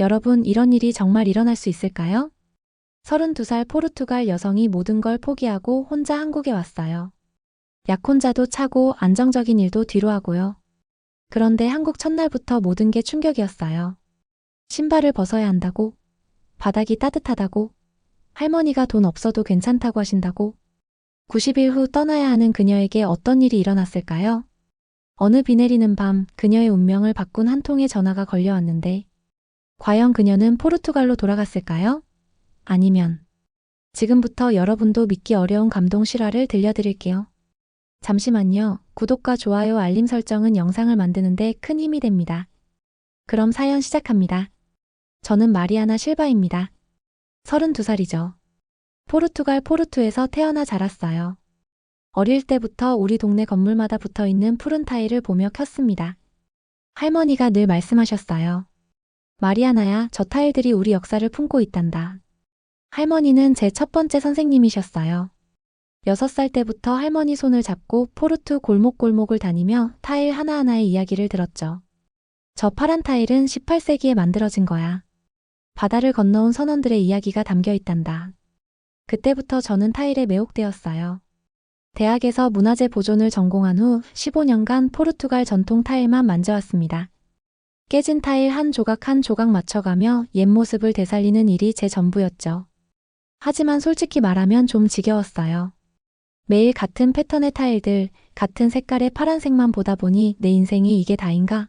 여러분, 이런 일이 정말 일어날 수 있을까요? 32살 포르투갈 여성이 모든 걸 포기하고 혼자 한국에 왔어요. 약혼자도 차고 안정적인 일도 뒤로 하고요. 그런데 한국 첫날부터 모든 게 충격이었어요. 신발을 벗어야 한다고, 바닥이 따뜻하다고, 할머니가 돈 없어도 괜찮다고 하신다고, 90일 후 떠나야 하는 그녀에게 어떤 일이 일어났을까요? 어느 비 내리는 밤 그녀의 운명을 바꾼 한 통의 전화가 걸려왔는데, 과연 그녀는 포르투갈로 돌아갔을까요? 아니면, 지금부터 여러분도 믿기 어려운 감동 실화를 들려드릴게요. 잠시만요. 구독과 좋아요 알림 설정은 영상을 만드는데 큰 힘이 됩니다. 그럼 사연 시작합니다. 저는 마리아나 실바입니다. 32살이죠. 포르투갈 포르투에서 태어나 자랐어요. 어릴 때부터 우리 동네 건물마다 붙어 있는 푸른 타일을 보며 컸습니다. 할머니가 늘 말씀하셨어요. 마리아나야, 저 타일들이 우리 역사를 품고 있단다. 할머니는 제 첫 번째 선생님이셨어요. 6살 때부터 할머니 손을 잡고 포르투 골목골목을 다니며 타일 하나하나의 이야기를 들었죠. 저 파란 타일은 18세기에 만들어진 거야. 바다를 건너온 선원들의 이야기가 담겨 있단다. 그때부터 저는 타일에 매혹되었어요. 대학에서 문화재 보존을 전공한 후 15년간 포르투갈 전통 타일만 만져왔습니다. 깨진 타일 한 조각 한 조각 맞춰가며 옛 모습을 되살리는 일이 제 전부였죠. 하지만 솔직히 말하면 좀 지겨웠어요. 매일 같은 패턴의 타일들, 같은 색깔의 파란색만 보다 보니 내 인생이 이게 다인가?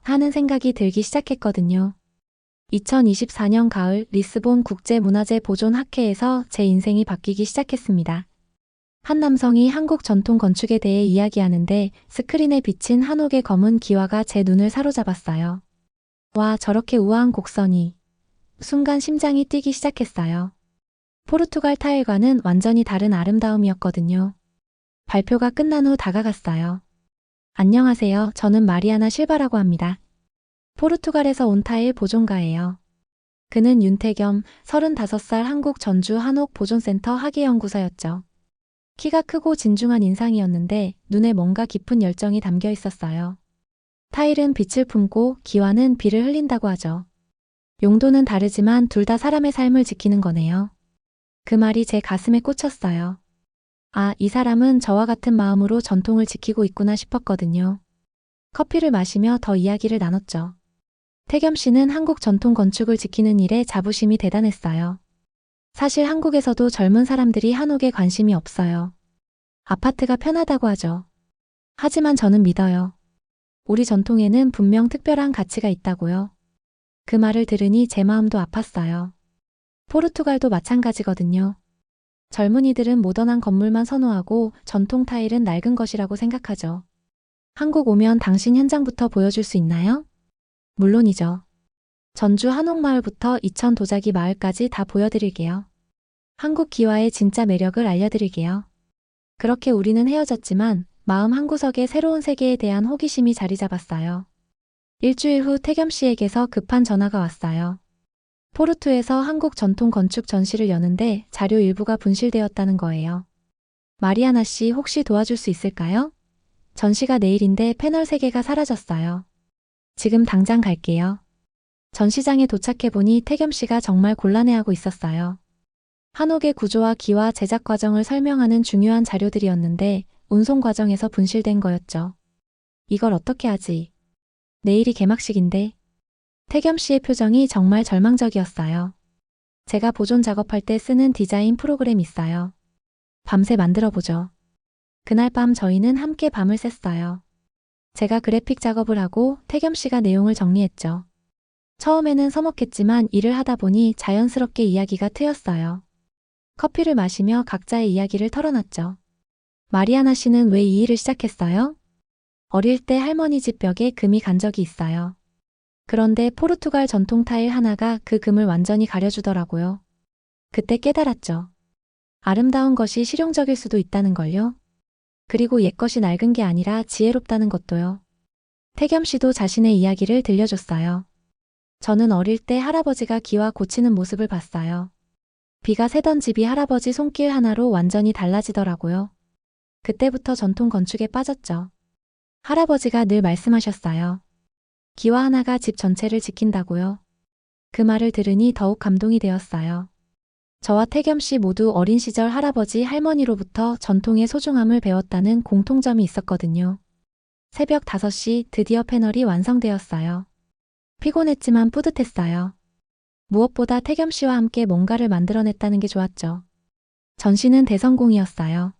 하는 생각이 들기 시작했거든요. 2024년 가을 리스본 국제문화재 보존 학회에서 제 인생이 바뀌기 시작했습니다. 한 남성이 한국 전통 건축에 대해 이야기하는데 스크린에 비친 한옥의 검은 기와가 제 눈을 사로잡았어요. 와, 저렇게 우아한 곡선이. 순간 심장이 뛰기 시작했어요. 포르투갈 타일과는 완전히 다른 아름다움이었거든요. 발표가 끝난 후 다가갔어요. 안녕하세요. 저는 마리아나 실바라고 합니다. 포르투갈에서 온 타일 보존가예요. 그는 윤태겸, 35살 한국 전주 한옥 보존센터 학예연구사였죠. 키가 크고 진중한 인상이었는데 눈에 뭔가 깊은 열정이 담겨 있었어요. 타일은 빛을 품고 기와는 비를 흘린다고 하죠. 용도는 다르지만 둘 다 사람의 삶을 지키는 거네요. 그 말이 제 가슴에 꽂혔어요. 아, 이 사람은 저와 같은 마음으로 전통을 지키고 있구나 싶었거든요. 커피를 마시며 더 이야기를 나눴죠. 태겸 씨는 한국 전통 건축을 지키는 일에 자부심이 대단했어요. 사실 한국에서도 젊은 사람들이 한옥에 관심이 없어요. 아파트가 편하다고 하죠. 하지만 저는 믿어요. 우리 전통에는 분명 특별한 가치가 있다고요. 그 말을 들으니 제 마음도 아팠어요. 포르투갈도 마찬가지거든요. 젊은이들은 모던한 건물만 선호하고 전통 타일은 낡은 것이라고 생각하죠. 한국 오면 당신 현장부터 보여줄 수 있나요? 물론이죠. 전주 한옥마을부터 이천 도자기 마을까지 다 보여드릴게요. 한국 기와의 진짜 매력을 알려드릴게요. 그렇게 우리는 헤어졌지만 마음 한구석에 새로운 세계에 대한 호기심이 자리 잡았어요. 일주일 후 태겸 씨에게서 급한 전화가 왔어요. 포르투에서 한국 전통 건축 전시를 여는데 자료 일부가 분실되었다는 거예요. 마리아나 씨 혹시 도와줄 수 있을까요? 전시가 내일인데 패널 3개가 사라졌어요. 지금 당장 갈게요. 전시장에 도착해보니 태겸 씨가 정말 곤란해하고 있었어요. 한옥의 구조와 기와 제작 과정을 설명하는 중요한 자료들이었는데 운송 과정에서 분실된 거였죠. 이걸 어떻게 하지? 내일이 개막식인데. 태겸 씨의 표정이 정말 절망적이었어요. 제가 보존 작업할 때 쓰는 디자인 프로그램 있어요. 밤새 만들어 보죠. 그날 밤 저희는 함께 밤을 샜어요. 제가 그래픽 작업을 하고 태겸 씨가 내용을 정리했죠. 처음에는 서먹했지만 일을 하다 보니 자연스럽게 이야기가 트였어요. 커피를 마시며 각자의 이야기를 털어놨죠. 마리아나 씨는 왜 이 일을 시작했어요? 어릴 때 할머니 집 벽에 금이 간 적이 있어요. 그런데 포르투갈 전통 타일 하나가 그 금을 완전히 가려주더라고요. 그때 깨달았죠. 아름다운 것이 실용적일 수도 있다는 걸요. 그리고 옛것이 낡은 게 아니라 지혜롭다는 것도요. 태겸 씨도 자신의 이야기를 들려줬어요. 저는 어릴 때 할아버지가 기와 고치는 모습을 봤어요. 비가 새던 집이 할아버지 손길 하나로 완전히 달라지더라고요. 그때부터 전통 건축에 빠졌죠. 할아버지가 늘 말씀하셨어요. 기와 하나가 집 전체를 지킨다고요. 그 말을 들으니 더욱 감동이 되었어요. 저와 태겸 씨 모두 어린 시절 할아버지 할머니로부터 전통의 소중함을 배웠다는 공통점이 있었거든요. 새벽 5시 드디어 패널이 완성되었어요. 피곤했지만 뿌듯했어요. 무엇보다 태겸 씨와 함께 뭔가를 만들어냈다는 게 좋았죠. 전시는 대성공이었어요.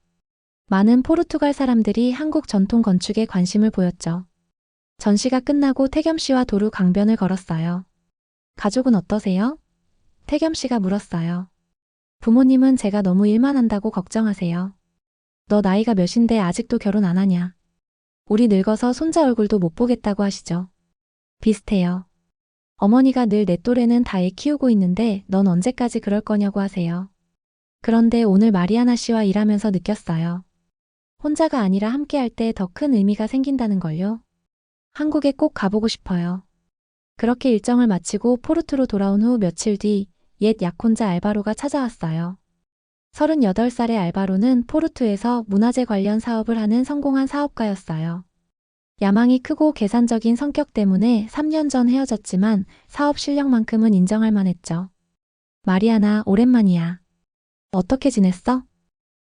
많은 포르투갈 사람들이 한국 전통 건축에 관심을 보였죠. 전시가 끝나고 태겸 씨와 도루 강변을 걸었어요. 가족은 어떠세요? 태겸 씨가 물었어요. 부모님은 제가 너무 일만 한다고 걱정하세요. 너 나이가 몇인데 아직도 결혼 안 하냐? 우리 늙어서 손자 얼굴도 못 보겠다고 하시죠. 비슷해요. 어머니가 늘 내 또래는 다 애 키우고 있는데 넌 언제까지 그럴 거냐고 하세요. 그런데 오늘 마리아나 씨와 일하면서 느꼈어요. 혼자가 아니라 함께 할 때 더 큰 의미가 생긴다는 걸요. 한국에 꼭 가보고 싶어요. 그렇게 일정을 마치고 포르투로 돌아온 후 며칠 뒤 옛 약혼자 알바로가 찾아왔어요. 38살의 알바로는 포르투에서 문화재 관련 사업을 하는 성공한 사업가였어요. 야망이 크고 계산적인 성격 때문에 3년 전 헤어졌지만 사업 실력만큼은 인정할 만했죠. 마리아나, 오랜만이야. 어떻게 지냈어?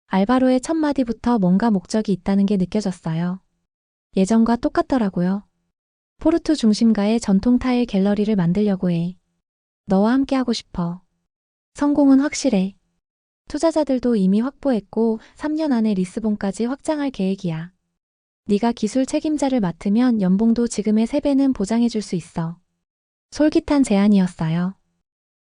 알바로의 첫 마디부터 뭔가 목적이 있다는 게 느껴졌어요. 예전과 똑같더라고요. 포르투 중심가의 전통 타일 갤러리를 만들려고 해. 너와 함께 하고 싶어. 성공은 확실해. 투자자들도 이미 확보했고 3년 안에 리스본까지 확장할 계획이야. 네가 기술 책임자를 맡으면 연봉도 지금의 3배는 보장해 줄 수 있어. 솔깃한 제안이었어요.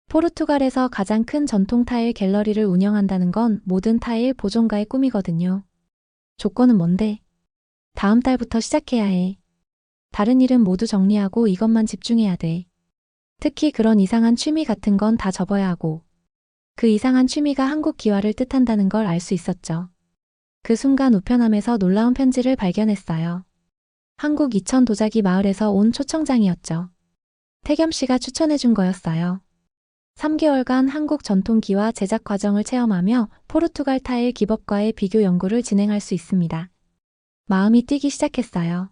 포르투갈에서 가장 큰 전통 타일 갤러리를 운영한다는 건 모든 타일 보존가의 꿈이거든요. 조건은 뭔데? 다음 달부터 시작해야 해. 다른 일은 모두 정리하고 이것만 집중해야 돼. 특히 그런 이상한 취미 같은 건 다 접어야 하고. 그 이상한 취미가 한국 기와를 뜻한다는 걸 알 수 있었죠. 그 순간 우편함에서 놀라운 편지를 발견했어요. 한국 이천 도자기 마을에서 온 초청장이었죠. 태겸 씨가 추천해 준 거였어요. 3개월간 한국 전통기와 제작 과정을 체험하며 포르투갈 타일 기법과의 비교 연구를 진행할 수 있습니다. 마음이 뛰기 시작했어요.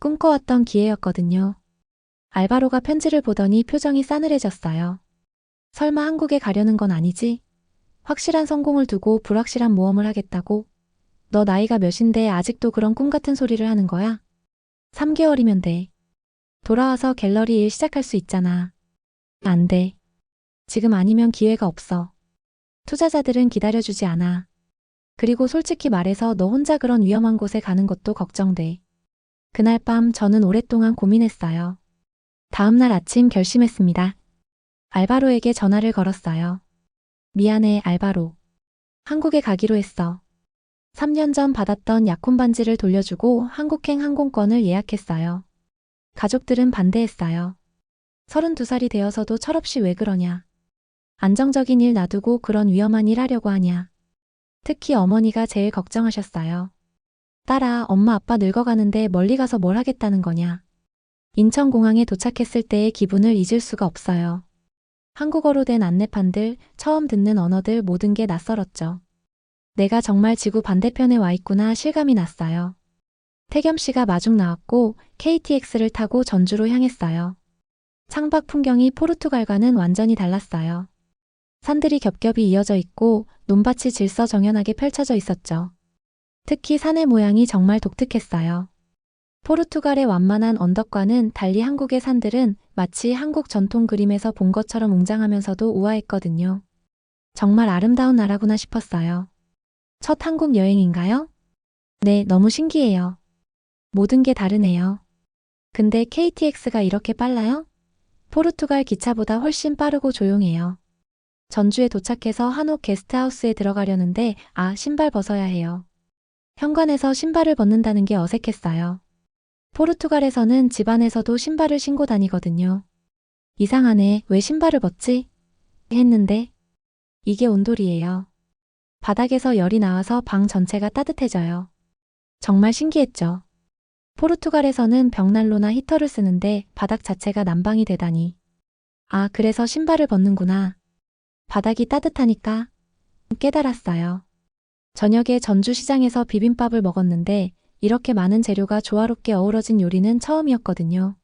꿈꿔왔던 기회였거든요. 알바로가 편지를 보더니 표정이 싸늘해졌어요. 설마 한국에 가려는 건 아니지? 확실한 성공을 두고 불확실한 모험을 하겠다고? 너 나이가 몇인데 아직도 그런 꿈 같은 소리를 하는 거야? 3개월이면 돼. 돌아와서 갤러리 일 시작할 수 있잖아. 안 돼. 지금 아니면 기회가 없어. 투자자들은 기다려주지 않아. 그리고 솔직히 말해서 너 혼자 그런 위험한 곳에 가는 것도 걱정돼. 그날 밤 저는 오랫동안 고민했어요. 다음날 아침 결심했습니다. 알바로에게 전화를 걸었어요. 미안해, 알바로. 한국에 가기로 했어. 3년 전 받았던 약혼 반지를 돌려주고 한국행 항공권을 예약했어요. 가족들은 반대했어요. 32살이 되어서도 철없이 왜 그러냐. 안정적인 일 놔두고 그런 위험한 일 하려고 하냐. 특히 어머니가 제일 걱정하셨어요. 딸아, 엄마 아빠 늙어가는데 멀리 가서 뭘 하겠다는 거냐. 인천공항에 도착했을 때의 기분을 잊을 수가 없어요. 한국어로 된 안내판들, 처음 듣는 언어들 모든 게 낯설었죠. 내가 정말 지구 반대편에 와 있구나 실감이 났어요. 태겸 씨가 마중 나왔고 KTX를 타고 전주로 향했어요. 창밖 풍경이 포르투갈과는 완전히 달랐어요. 산들이 겹겹이 이어져 있고 논밭이 질서정연하게 펼쳐져 있었죠. 특히 산의 모양이 정말 독특했어요. 포르투갈의 완만한 언덕과는 달리 한국의 산들은 마치 한국 전통 그림에서 본 것처럼 웅장하면서도 우아했거든요. 정말 아름다운 나라구나 싶었어요. 첫 한국 여행인가요? 네, 너무 신기해요. 모든 게 다르네요. 근데 KTX가 이렇게 빨라요? 포르투갈 기차보다 훨씬 빠르고 조용해요. 전주에 도착해서 한옥 게스트하우스에 들어가려는데 아, 신발 벗어야 해요. 현관에서 신발을 벗는다는 게 어색했어요. 포르투갈에서는 집안에서도 신발을 신고 다니거든요. 이상하네, 왜 신발을 벗지? 했는데, 이게 온돌이에요. 바닥에서 열이 나와서 방 전체가 따뜻해져요. 정말 신기했죠. 포르투갈에서는 벽난로나 히터를 쓰는데 바닥 자체가 난방이 되다니. 아, 그래서 신발을 벗는구나. 바닥이 따뜻하니까 깨달았어요. 저녁에 전주시장에서 비빔밥을 먹었는데 이렇게 많은 재료가 조화롭게 어우러진 요리는 처음이었거든요.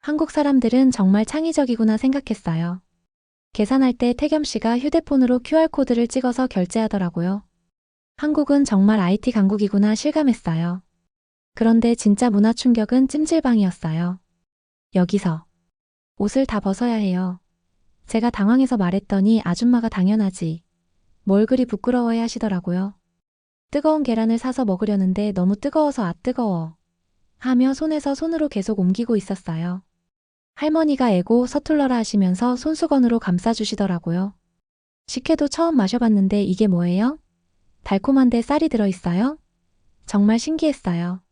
한국 사람들은 정말 창의적이구나 생각했어요. 계산할 때 태겸 씨가 휴대폰으로 QR코드를 찍어서 결제하더라고요. 한국은 정말 IT 강국이구나 실감했어요. 그런데 진짜 문화 충격은 찜질방이었어요. 여기서 옷을 다 벗어야 해요. 제가 당황해서 말했더니 아줌마가 당연하지. 뭘 그리 부끄러워해 하시더라고요. 뜨거운 계란을 사서 먹으려는데 너무 뜨거워서 아 뜨거워. 하며 손에서 손으로 계속 옮기고 있었어요. 할머니가 애고 서툴러라 하시면서 손수건으로 감싸주시더라고요. 식혜도 처음 마셔봤는데 이게 뭐예요? 달콤한데 쌀이 들어있어요? 정말 신기했어요.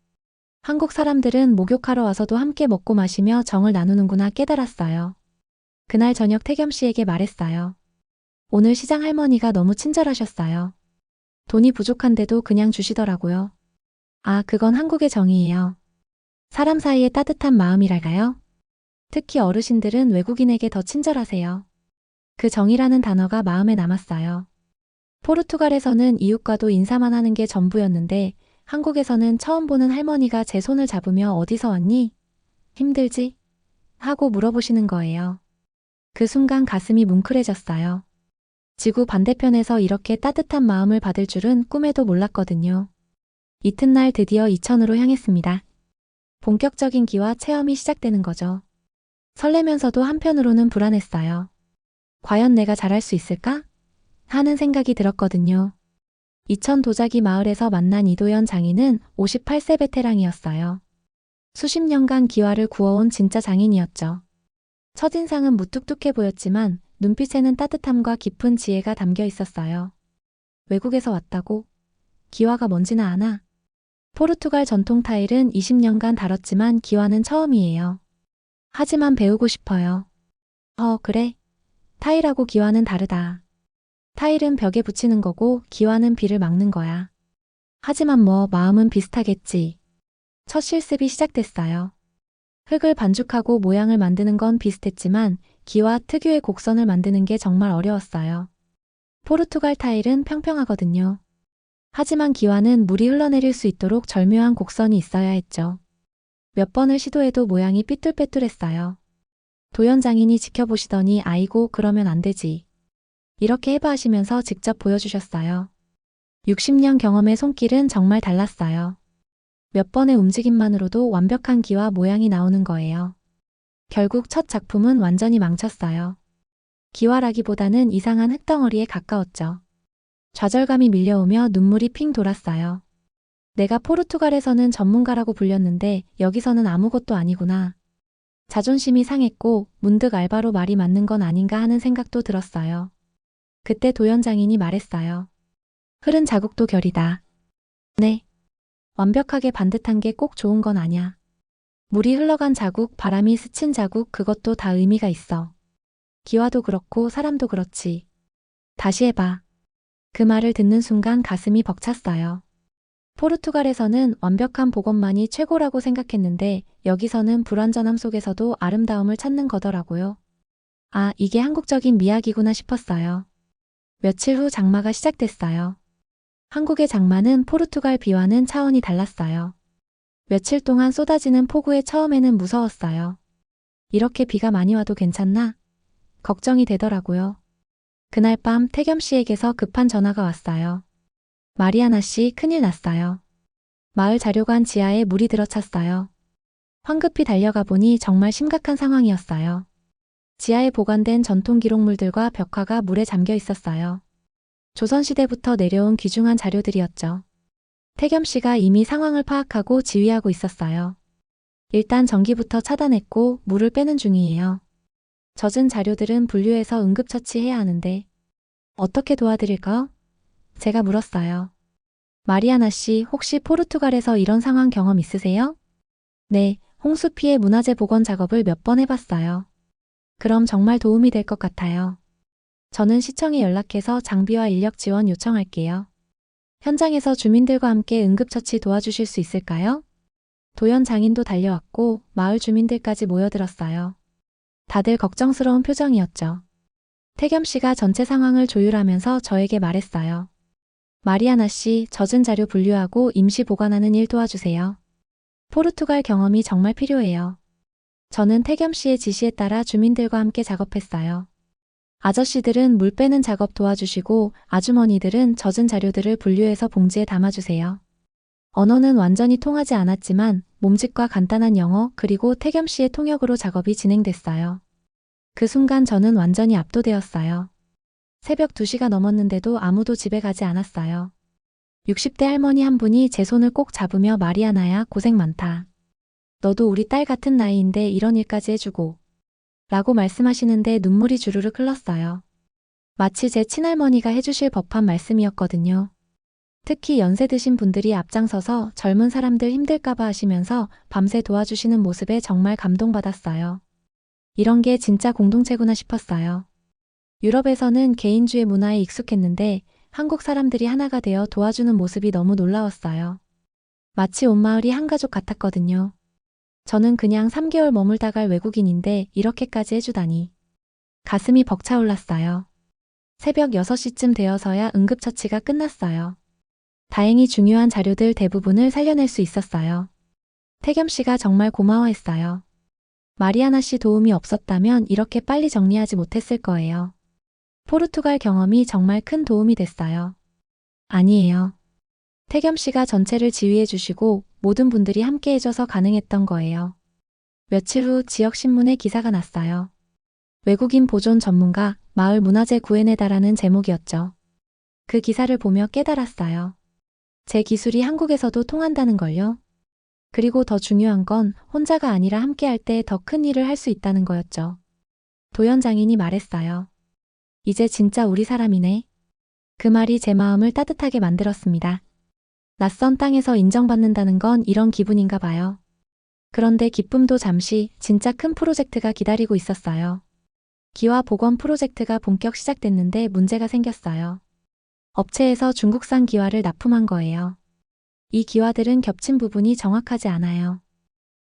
한국 사람들은 목욕하러 와서도 함께 먹고 마시며 정을 나누는구나 깨달았어요. 그날 저녁 태겸 씨에게 말했어요. 오늘 시장 할머니가 너무 친절하셨어요. 돈이 부족한데도 그냥 주시더라고요. 아, 그건 한국의 정이에요. 사람 사이의 따뜻한 마음이랄까요? 특히 어르신들은 외국인에게 더 친절하세요. 그 정이라는 단어가 마음에 남았어요. 포르투갈에서는 이웃과도 인사만 하는 게 전부였는데 한국에서는 처음 보는 할머니가 제 손을 잡으며 어디서 왔니? 힘들지? 하고 물어보시는 거예요. 그 순간 가슴이 뭉클해졌어요. 지구 반대편에서 이렇게 따뜻한 마음을 받을 줄은 꿈에도 몰랐거든요. 이튿날 드디어 이천으로 향했습니다. 본격적인 기와 체험이 시작되는 거죠. 설레면서도 한편으로는 불안했어요. 과연 내가 잘할 수 있을까? 하는 생각이 들었거든요. 이천 도자기 마을에서 만난 이도현 장인은 58세 베테랑이었어요. 수십 년간 기와를 구워온 진짜 장인이었죠. 첫인상은 무뚝뚝해 보였지만 눈빛에는 따뜻함과 깊은 지혜가 담겨 있었어요. 외국에서 왔다고? 기와가 뭔지나 아나? 포르투갈 전통 타일은 20년간 다뤘지만 기와는 처음이에요. 하지만 배우고 싶어요. 어, 그래. 타일하고 기와는 다르다. 타일은 벽에 붙이는 거고 기와는 비를 막는 거야. 하지만 뭐 마음은 비슷하겠지. 첫 실습이 시작됐어요. 흙을 반죽하고 모양을 만드는 건 비슷했지만 기와 특유의 곡선을 만드는 게 정말 어려웠어요. 포르투갈 타일은 평평하거든요. 하지만 기와는 물이 흘러내릴 수 있도록 절묘한 곡선이 있어야 했죠. 몇 번을 시도해도 모양이 삐뚤빼뚤했어요. 도연 장인이 지켜보시더니 아이고 그러면 안 되지. 이렇게 해봐 하시면서 직접 보여주셨어요. 60년 경험의 손길은 정말 달랐어요. 몇 번의 움직임만으로도 완벽한 기와 모양이 나오는 거예요. 결국 첫 작품은 완전히 망쳤어요. 기와라기보다는 이상한 흙덩어리에 가까웠죠. 좌절감이 밀려오며 눈물이 핑 돌았어요. 내가 포르투갈에서는 전문가라고 불렸는데 여기서는 아무것도 아니구나. 자존심이 상했고 문득 알바로 말이 맞는 건 아닌가 하는 생각도 들었어요. 그때 도연장인이 말했어요. 흐른 자국도 결이다. 네. 완벽하게 반듯한 게 꼭 좋은 건 아냐. 물이 흘러간 자국, 바람이 스친 자국, 그것도 다 의미가 있어. 기와도 그렇고 사람도 그렇지. 다시 해봐. 그 말을 듣는 순간 가슴이 벅찼어요. 포르투갈에서는 완벽한 복원만이 최고라고 생각했는데 여기서는 불완전함 속에서도 아름다움을 찾는 거더라고요. 아, 이게 한국적인 미학이구나 싶었어요. 며칠 후 장마가 시작됐어요. 한국의 장마는 포르투갈 비와는 차원이 달랐어요. 며칠 동안 쏟아지는 폭우에 처음에는 무서웠어요. 이렇게 비가 많이 와도 괜찮나? 걱정이 되더라고요. 그날 밤 태겸 씨에게서 급한 전화가 왔어요. 마리아나 씨 큰일 났어요. 마을 자료관 지하에 물이 들어찼어요. 황급히 달려가 보니 정말 심각한 상황이었어요. 지하에 보관된 전통 기록물들과 벽화가 물에 잠겨 있었어요. 조선시대부터 내려온 귀중한 자료들이었죠. 태겸 씨가 이미 상황을 파악하고 지휘하고 있었어요. 일단 전기부터 차단했고 물을 빼는 중이에요. 젖은 자료들은 분류해서 응급처치해야 하는데 어떻게 도와드릴까요? 제가 물었어요. 마리아나 씨 혹시 포르투갈에서 이런 상황 경험 있으세요? 네, 홍수 피해 문화재 복원 작업을 몇 번 해봤어요. 그럼 정말 도움이 될 것 같아요. 저는 시청에 연락해서 장비와 인력 지원 요청할게요. 현장에서 주민들과 함께 응급처치 도와주실 수 있을까요? 도연 장인도 달려왔고 마을 주민들까지 모여들었어요. 다들 걱정스러운 표정이었죠. 태겸 씨가 전체 상황을 조율하면서 저에게 말했어요. 마리아나 씨, 젖은 자료 분류하고 임시 보관하는 일 도와주세요. 포르투갈 경험이 정말 필요해요. 저는 태겸 씨의 지시에 따라 주민들과 함께 작업했어요. 아저씨들은 물 빼는 작업 도와주시고 아주머니들은 젖은 자료들을 분류해서 봉지에 담아주세요. 언어는 완전히 통하지 않았지만 몸짓과 간단한 영어 그리고 태겸 씨의 통역으로 작업이 진행됐어요. 그 순간 저는 완전히 압도되었어요. 새벽 2시가 넘었는데도 아무도 집에 가지 않았어요. 60대 할머니 한 분이 제 손을 꼭 잡으며 마리아나야 고생 많다. 너도 우리 딸 같은 나이인데 이런 일까지 해주고. 라고 말씀하시는데 눈물이 주르륵 흘렀어요. 마치 제 친할머니가 해주실 법한 말씀이었거든요. 특히 연세 드신 분들이 앞장서서 젊은 사람들 힘들까봐 하시면서 밤새 도와주시는 모습에 정말 감동받았어요. 이런 게 진짜 공동체구나 싶었어요. 유럽에서는 개인주의 문화에 익숙했는데 한국 사람들이 하나가 되어 도와주는 모습이 너무 놀라웠어요. 마치 온 마을이 한 가족 같았거든요. 저는 그냥 3개월 머물다 갈 외국인인데 이렇게까지 해주다니. 가슴이 벅차올랐어요. 새벽 6시쯤 되어서야 응급처치가 끝났어요. 다행히 중요한 자료들 대부분을 살려낼 수 있었어요. 태겸 씨가 정말 고마워했어요. 마리아나 씨 도움이 없었다면 이렇게 빨리 정리하지 못했을 거예요. 포르투갈 경험이 정말 큰 도움이 됐어요. 아니에요. 태겸 씨가 전체를 지휘해 주시고 모든 분들이 함께 해줘서 가능했던 거예요. 며칠 후 지역신문에 기사가 났어요. 외국인 보존 전문가 마을 문화재 구해내다라는 제목이었죠. 그 기사를 보며 깨달았어요. 제 기술이 한국에서도 통한다는 걸요. 그리고 더 중요한 건 혼자가 아니라 함께 할 때 더 큰 일을 할 수 있다는 거였죠. 도연 장인이 말했어요. 이제 진짜 우리 사람이네. 그 말이 제 마음을 따뜻하게 만들었습니다. 낯선 땅에서 인정받는다는 건 이런 기분인가 봐요. 그런데 기쁨도 잠시 진짜 큰 프로젝트가 기다리고 있었어요. 기와 복원 프로젝트가 본격 시작됐는데 문제가 생겼어요. 업체에서 중국산 기와를 납품한 거예요. 이 기와들은 겹친 부분이 정확하지 않아요.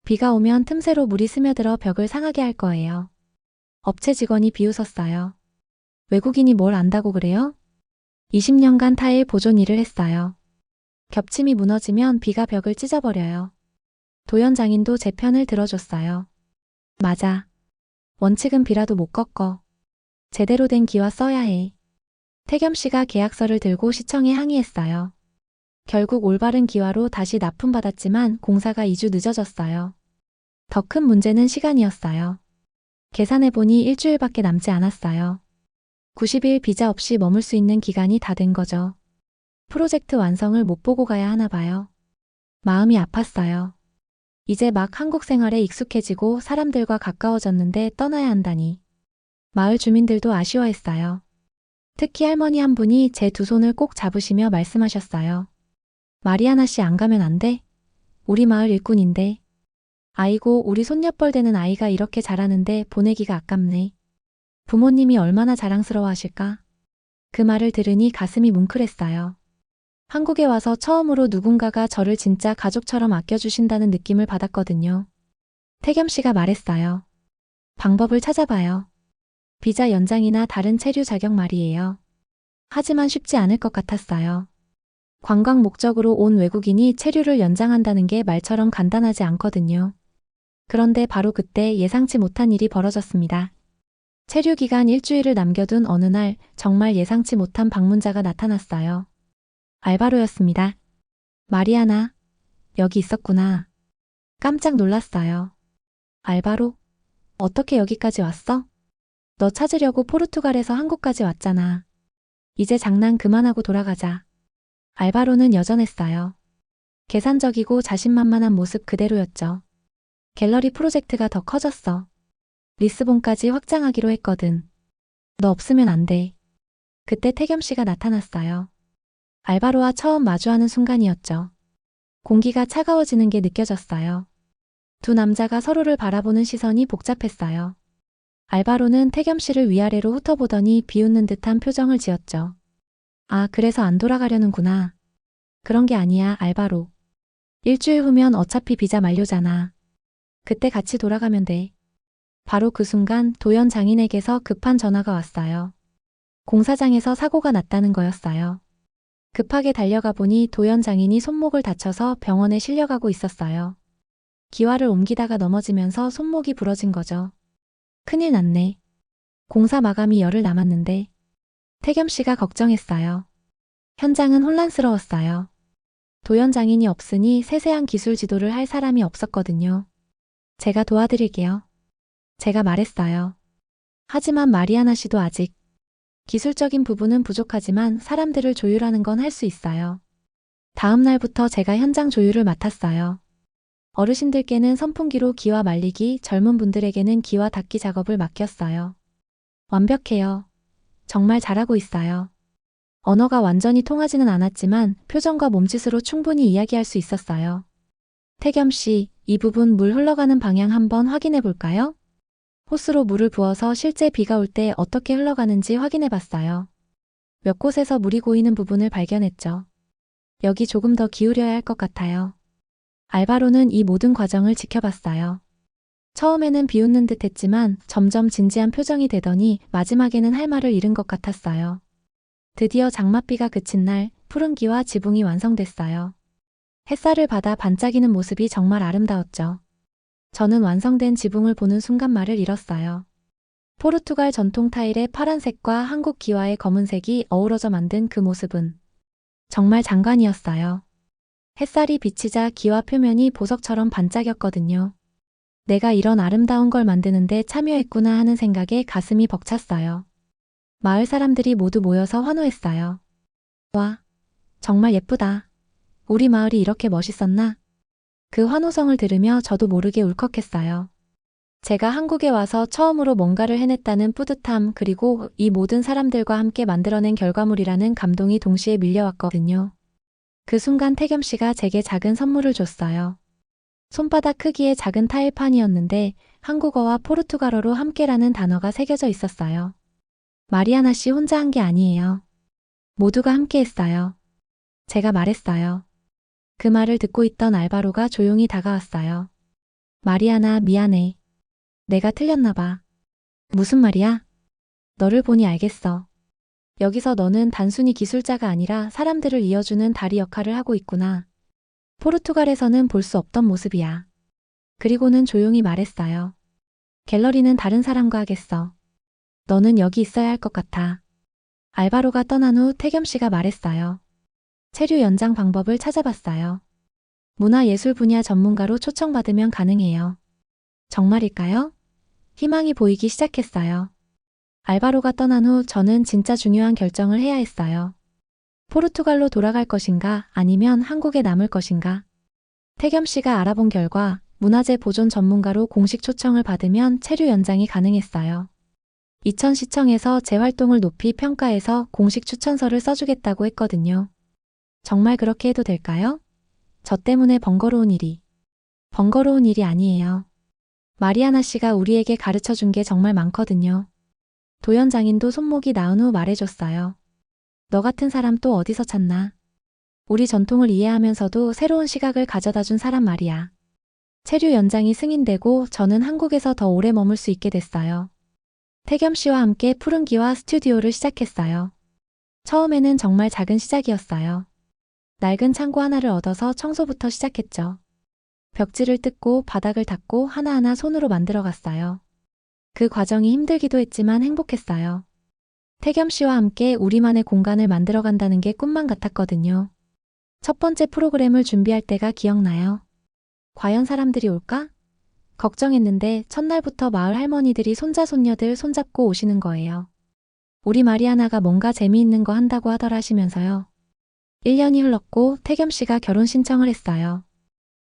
비가 오면 틈새로 물이 스며들어 벽을 상하게 할 거예요. 업체 직원이 비웃었어요. 외국인이 뭘 안다고 그래요? 20년간 타일 보존 일을 했어요. 겹침이 무너지면 비가 벽을 찢어버려요. 도연 장인도 제 편을 들어줬어요. 맞아. 원칙은 비라도 못 꺾어. 제대로 된 기와 써야 해. 태겸 씨가 계약서를 들고 시청에 항의했어요. 결국 올바른 기와로 다시 납품받았지만 공사가 2주 늦어졌어요. 더 큰 문제는 시간이었어요. 계산해보니 일주일밖에 남지 않았어요. 90일 비자 없이 머물 수 있는 기간이 다 된 거죠. 프로젝트 완성을 못 보고 가야 하나 봐요. 마음이 아팠어요. 이제 막 한국 생활에 익숙해지고 사람들과 가까워졌는데 떠나야 한다니. 마을 주민들도 아쉬워했어요. 특히 할머니 한 분이 제 두 손을 꼭 잡으시며 말씀하셨어요. 마리아나 씨 안 가면 안 돼? 우리 마을 일꾼인데. 아이고, 우리 손녀뻘 되는 아이가 이렇게 잘하는데 보내기가 아깝네. 부모님이 얼마나 자랑스러워 하실까? 그 말을 들으니 가슴이 뭉클했어요. 한국에 와서 처음으로 누군가가 저를 진짜 가족처럼 아껴주신다는 느낌을 받았거든요. 태겸 씨가 말했어요. 방법을 찾아봐요. 비자 연장이나 다른 체류 자격 말이에요. 하지만 쉽지 않을 것 같았어요. 관광 목적으로 온 외국인이 체류를 연장한다는 게 말처럼 간단하지 않거든요. 그런데 바로 그때 예상치 못한 일이 벌어졌습니다. 체류 기간 일주일을 남겨둔 어느 날 정말 예상치 못한 방문자가 나타났어요. 알바로였습니다. 마리아나, 여기 있었구나. 깜짝 놀랐어요. 알바로? 어떻게 여기까지 왔어? 너 찾으려고 포르투갈에서 한국까지 왔잖아. 이제 장난 그만하고 돌아가자. 알바로는 여전했어요. 계산적이고 자신만만한 모습 그대로였죠. 갤러리 프로젝트가 더 커졌어. 리스본까지 확장하기로 했거든. 너 없으면 안 돼. 그때 태겸 씨가 나타났어요. 알바로와 처음 마주하는 순간이었죠. 공기가 차가워지는 게 느껴졌어요. 두 남자가 서로를 바라보는 시선이 복잡했어요. 알바로는 태겸 씨를 위아래로 훑어보더니 비웃는 듯한 표정을 지었죠. 아, 그래서 안 돌아가려는구나. 그런 게 아니야, 알바로. 일주일 후면 어차피 비자 만료잖아. 그때 같이 돌아가면 돼. 바로 그 순간 도연 장인에게서 급한 전화가 왔어요. 공사장에서 사고가 났다는 거였어요. 급하게 달려가 보니 도연 장인이 손목을 다쳐서 병원에 실려가고 있었어요. 기와를 옮기다가 넘어지면서 손목이 부러진 거죠. 큰일 났네. 공사 마감이 열흘 남았는데 태겸 씨가 걱정했어요. 현장은 혼란스러웠어요. 도연 장인이 없으니 세세한 기술 지도를 할 사람이 없었거든요. 제가 도와드릴게요. 제가 말했어요. 하지만 마리아나 씨도 아직 기술적인 부분은 부족하지만 사람들을 조율하는 건 할 수 있어요. 다음 날부터 제가 현장 조율을 맡았어요. 어르신들께는 선풍기로 기와 말리기, 젊은 분들에게는 기와 닦기 작업을 맡겼어요. 완벽해요. 정말 잘하고 있어요. 언어가 완전히 통하지는 않았지만 표정과 몸짓으로 충분히 이야기할 수 있었어요. 태겸 씨, 이 부분 물 흘러가는 방향 한번 확인해 볼까요? 호스로 물을 부어서 실제 비가 올 때 어떻게 흘러가는지 확인해 봤어요. 몇 곳에서 물이 고이는 부분을 발견했죠. 여기 조금 더 기울여야 할 것 같아요. 알바로는 이 모든 과정을 지켜봤어요. 처음에는 비웃는 듯 했지만 점점 진지한 표정이 되더니 마지막에는 할 말을 잃은 것 같았어요. 드디어 장맛비가 그친 날 푸른 기와 지붕이 완성됐어요. 햇살을 받아 반짝이는 모습이 정말 아름다웠죠. 저는 완성된 지붕을 보는 순간 말을 잃었어요. 포르투갈 전통 타일의 파란색과 한국 기와의 검은색이 어우러져 만든 그 모습은 정말 장관이었어요. 햇살이 비치자 기와 표면이 보석처럼 반짝였거든요. 내가 이런 아름다운 걸 만드는데 참여했구나 하는 생각에 가슴이 벅찼어요. 마을 사람들이 모두 모여서 환호했어요. 와, 정말 예쁘다. 우리 마을이 이렇게 멋있었나? 그 환호성을 들으며 저도 모르게 울컥했어요. 제가 한국에 와서 처음으로 뭔가를 해냈다는 뿌듯함 그리고 이 모든 사람들과 함께 만들어낸 결과물이라는 감동이 동시에 밀려왔거든요. 그 순간 태겸 씨가 제게 작은 선물을 줬어요. 손바닥 크기의 작은 타일판이었는데 한국어와 포르투갈어로 함께라는 단어가 새겨져 있었어요. 마리아나 씨 혼자 한 게 아니에요. 모두가 함께 했어요. 제가 말했어요. 그 말을 듣고 있던 알바로가 조용히 다가왔어요. 마리아나 미안해. 내가 틀렸나 봐. 무슨 말이야? 너를 보니 알겠어. 여기서 너는 단순히 기술자가 아니라 사람들을 이어주는 다리 역할을 하고 있구나. 포르투갈에서는 볼 수 없던 모습이야. 그리고는 조용히 말했어요. 갤러리는 다른 사람과 하겠어. 너는 여기 있어야 할 것 같아. 알바로가 떠난 후 태겸 씨가 말했어요. 체류 연장 방법을 찾아봤어요. 문화예술 분야 전문가로 초청받으면 가능해요. 정말일까요? 희망이 보이기 시작했어요. 알바로가 떠난 후 저는 진짜 중요한 결정을 해야 했어요. 포르투갈로 돌아갈 것인가 아니면 한국에 남을 것인가. 태겸 씨가 알아본 결과 문화재 보존 전문가로 공식 초청을 받으면 체류 연장이 가능했어요. 이천시청에서 제 활동을 높이 평가해서 공식 추천서를 써주겠다고 했거든요. 정말 그렇게 해도 될까요? 저 때문에 번거로운 일이. 번거로운 일이 아니에요. 마리아나 씨가 우리에게 가르쳐 준 게 정말 많거든요. 도연 장인도 손목이 나은 후 말해줬어요. 너 같은 사람 또 어디서 찾나? 우리 전통을 이해하면서도 새로운 시각을 가져다 준 사람 말이야. 체류 연장이 승인되고 저는 한국에서 더 오래 머물 수 있게 됐어요. 태겸 씨와 함께 푸른기와 스튜디오를 시작했어요. 처음에는 정말 작은 시작이었어요. 낡은 창고 하나를 얻어서 청소부터 시작했죠. 벽지를 뜯고 바닥을 닦고 하나하나 손으로 만들어 갔어요. 그 과정이 힘들기도 했지만 행복했어요. 태겸 씨와 함께 우리만의 공간을 만들어 간다는 게 꿈만 같았거든요. 첫 번째 프로그램을 준비할 때가 기억나요. 과연 사람들이 올까? 걱정했는데 첫날부터 마을 할머니들이 손자 손녀들 손잡고 오시는 거예요. 우리 마리아나가 뭔가 재미있는 거 한다고 하더라 하시면서요. 1년이 흘렀고 태겸 씨가 결혼 신청을 했어요.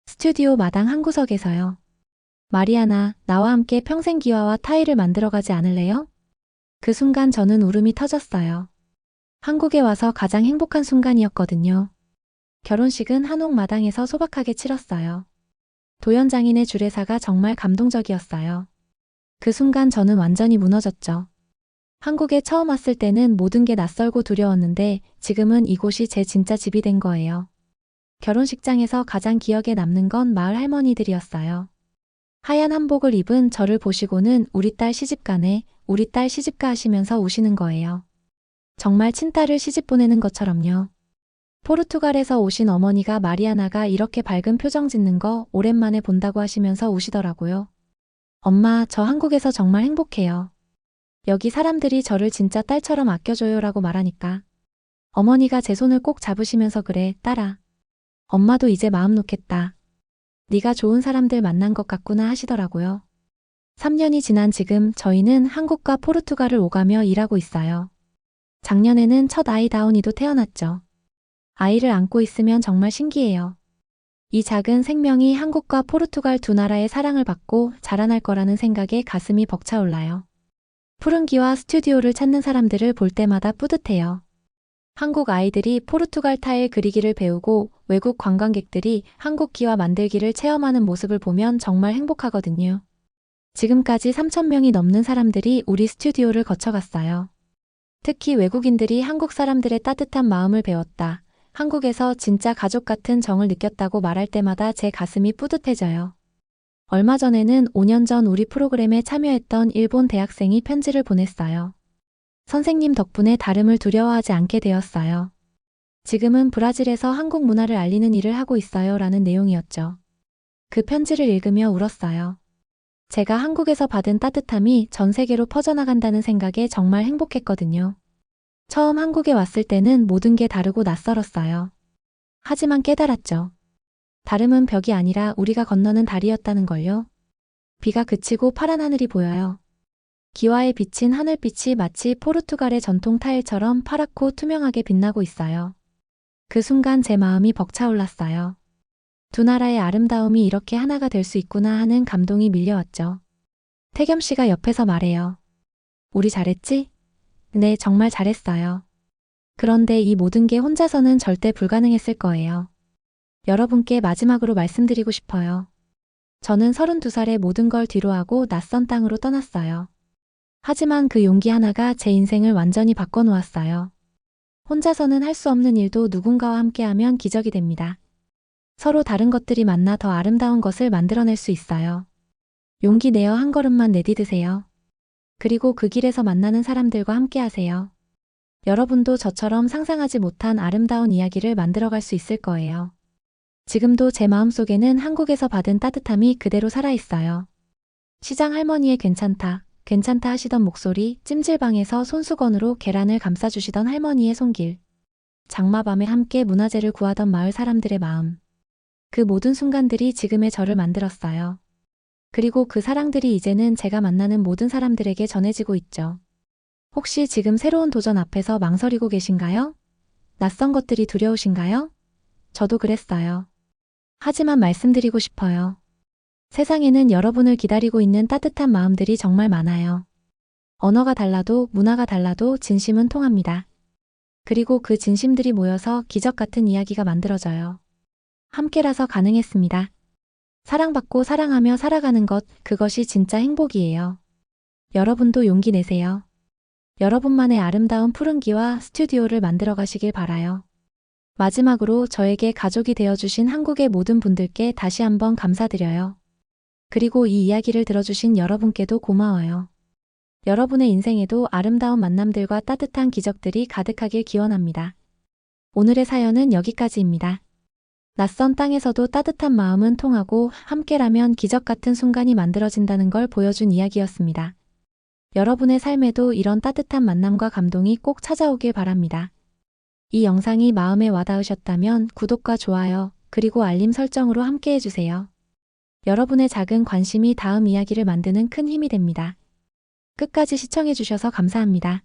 스튜디오 마당 한 구석에서요. 마리아나, 나와 함께 평생 기와와 타일을 만들어 가지 않을래요? 그 순간 저는 울음이 터졌어요. 한국에 와서 가장 행복한 순간이었거든요. 결혼식은 한옥 마당에서 소박하게 치렀어요. 도연 장인의 주례사가 정말 감동적이었어요. 그 순간 저는 완전히 무너졌죠. 한국에 처음 왔을 때는 모든 게 낯설고 두려웠는데 지금은 이곳이 제 진짜 집이 된 거예요. 결혼식장에서 가장 기억에 남는 건 마을 할머니들이었어요. 하얀 한복을 입은 저를 보시고는 우리 딸 시집가네, 우리 딸 시집가 하시면서 우시는 거예요. 정말 친딸을 시집 보내는 것처럼요. 포르투갈에서 오신 어머니가 마리아나가 이렇게 밝은 표정 짓는 거 오랜만에 본다고 하시면서 우시더라고요. 엄마, 저 한국에서 정말 행복해요. 여기 사람들이 저를 진짜 딸처럼 아껴줘요 라고 말하니까. 어머니가 제 손을 꼭 잡으시면서 그래, 딸아. 엄마도 이제 마음 놓겠다. 네가 좋은 사람들 만난 것 같구나 하시더라고요. 3년이 지난 지금 저희는 한국과 포르투갈을 오가며 일하고 있어요. 작년에는 첫 아이 다운이도 태어났죠. 아이를 안고 있으면 정말 신기해요. 이 작은 생명이 한국과 포르투갈 두 나라의 사랑을 받고 자라날 거라는 생각에 가슴이 벅차올라요. 푸른 기와 스튜디오를 찾는 사람들을 볼 때마다 뿌듯해요. 한국 아이들이 포르투갈 타일 그리기를 배우고 외국 관광객들이 한국 기와 만들기를 체험하는 모습을 보면 정말 행복하거든요. 지금까지 3,000명이 넘는 사람들이 우리 스튜디오를 거쳐갔어요. 특히 외국인들이 한국 사람들의 따뜻한 마음을 배웠다. 한국에서 진짜 가족 같은 정을 느꼈다고 말할 때마다 제 가슴이 뿌듯해져요. 얼마 전에는 5년 전 우리 프로그램에 참여했던 일본 대학생이 편지를 보냈어요. 선생님 덕분에 다름을 두려워하지 않게 되었어요. 지금은 브라질에서 한국 문화를 알리는 일을 하고 있어요. 라는 내용이었죠. 그 편지를 읽으며 울었어요. 제가 한국에서 받은 따뜻함이 전 세계로 퍼져나간다는 생각에 정말 행복했거든요. 처음 한국에 왔을 때는 모든 게 다르고 낯설었어요. 하지만 깨달았죠. 다름은 벽이 아니라 우리가 건너는 다리였다는 걸요. 비가 그치고 파란 하늘이 보여요. 기와에 비친 하늘빛이 마치 포르투갈의 전통 타일처럼 파랗고 투명하게 빛나고 있어요. 그 순간 제 마음이 벅차올랐어요. 두 나라의 아름다움이 이렇게 하나가 될 수 있구나 하는 감동이 밀려왔죠. 태겸 씨가 옆에서 말해요. 우리 잘했지? 네, 정말 잘했어요. 그런데 이 모든 게 혼자서는 절대 불가능했을 거예요. 여러분께 마지막으로 말씀드리고 싶어요. 저는 32살에 모든 걸 뒤로하고 낯선 땅으로 떠났어요. 하지만 그 용기 하나가 제 인생을 완전히 바꿔놓았어요. 혼자서는 할 수 없는 일도 누군가와 함께하면 기적이 됩니다. 서로 다른 것들이 만나 더 아름다운 것을 만들어낼 수 있어요. 용기 내어 한 걸음만 내디드세요. 그리고 그 길에서 만나는 사람들과 함께 하세요. 여러분도 저처럼 상상하지 못한 아름다운 이야기를 만들어갈 수 있을 거예요. 지금도 제 마음속에는 한국에서 받은 따뜻함이 그대로 살아있어요. 시장 할머니의 괜찮다, 괜찮다 하시던 목소리, 찜질방에서 손수건으로 계란을 감싸주시던 할머니의 손길. 장마밤에 함께 문화재를 구하던 마을 사람들의 마음. 그 모든 순간들이 지금의 저를 만들었어요. 그리고 그 사랑들이 이제는 제가 만나는 모든 사람들에게 전해지고 있죠. 혹시 지금 새로운 도전 앞에서 망설이고 계신가요? 낯선 것들이 두려우신가요? 저도 그랬어요. 하지만 말씀드리고 싶어요. 세상에는 여러분을 기다리고 있는 따뜻한 마음들이 정말 많아요. 언어가 달라도 문화가 달라도 진심은 통합니다. 그리고 그 진심들이 모여서 기적 같은 이야기가 만들어져요. 함께라서 가능했습니다. 사랑받고 사랑하며 살아가는 것, 그것이 진짜 행복이에요. 여러분도 용기 내세요. 여러분만의 아름다운 푸른기와 스튜디오를 만들어 가시길 바라요. 마지막으로 저에게 가족이 되어주신 한국의 모든 분들께 다시 한번 감사드려요. 그리고 이 이야기를 들어주신 여러분께도 고마워요. 여러분의 인생에도 아름다운 만남들과 따뜻한 기적들이 가득하길 기원합니다. 오늘의 사연은 여기까지입니다. 낯선 땅에서도 따뜻한 마음은 통하고 함께라면 기적 같은 순간이 만들어진다는 걸 보여준 이야기였습니다. 여러분의 삶에도 이런 따뜻한 만남과 감동이 꼭 찾아오길 바랍니다. 이 영상이 마음에 와닿으셨다면 구독과 좋아요, 그리고 알림 설정으로 함께 해주세요. 여러분의 작은 관심이 다음 이야기를 만드는 큰 힘이 됩니다. 끝까지 시청해주셔서 감사합니다.